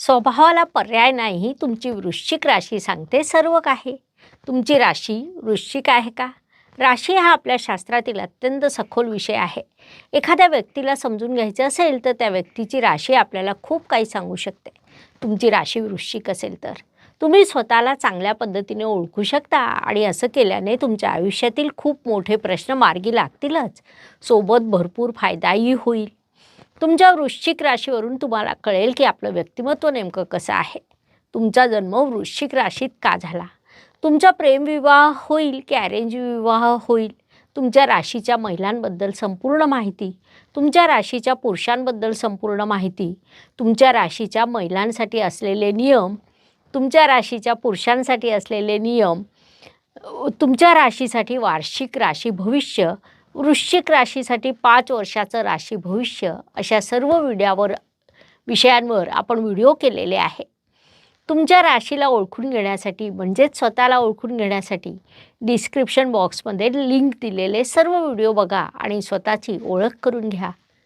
स्वभावाला पर्याय नाही तुमची वृश्चिक राशी सांगते सर्व काही तुमची राशी वृश्चिक आहे का? राशी हा आपल्या शास्त्रातील अत्यंत सखोल विषय आहे. एखाद्या व्यक्तीला समजून घ्यायचं असेल तर त्या व्यक्तीची राशी आपल्याला खूप काही सांगू शकते. तुमची राशी वृश्चिक असेल तर. तुम्ही स्वतःला चांगल्या पद्धतीने ओळखू शकता आणि असं केल्याने तुमच्या आयुष्यातील खूप मोठे प्रश्न मार्गी लागतीलच. सोबत भरपूर फायदाही होईल. तुमच्या वृश्चिक राशीवरून तुम्हाला कळेल की आपलं व्यक्तिमत्व नेमकं कसं आहे. तुमचा जन्म वृश्चिक राशीत का झाला? तुमचा प्रेमविवाह होईल की अरेंज विवाह होईल? तुमच्या राशीच्या महिलांबद्दल संपूर्ण माहिती? तुमच्या राशीच्या पुरुषांबद्दल संपूर्ण माहिती? तुमच्या राशीच्या महिलांसाठी असलेले नियम? तुमच्या राशीच्या पुरुषांसाठी असलेले नियम? तुमच्या राशीसाठी वार्षिक राशी भविष्य? वृश्चिक राशीसाठी पाच वर्षाचं राशी भविष्य अशा सर्व व्हिडिओवर विषयांवर आपण व्हिडिओ केलेले आहे. तुमच्या राशीला ओळखून घेण्यासाठी म्हणजेच स्वतःला ओळखून घेण्यासाठी डिस्क्रिप्शन बॉक्समध्ये लिंक दिलेले सर्व व्हिडिओ बघा आणि स्वतःची ओळख करून घ्या.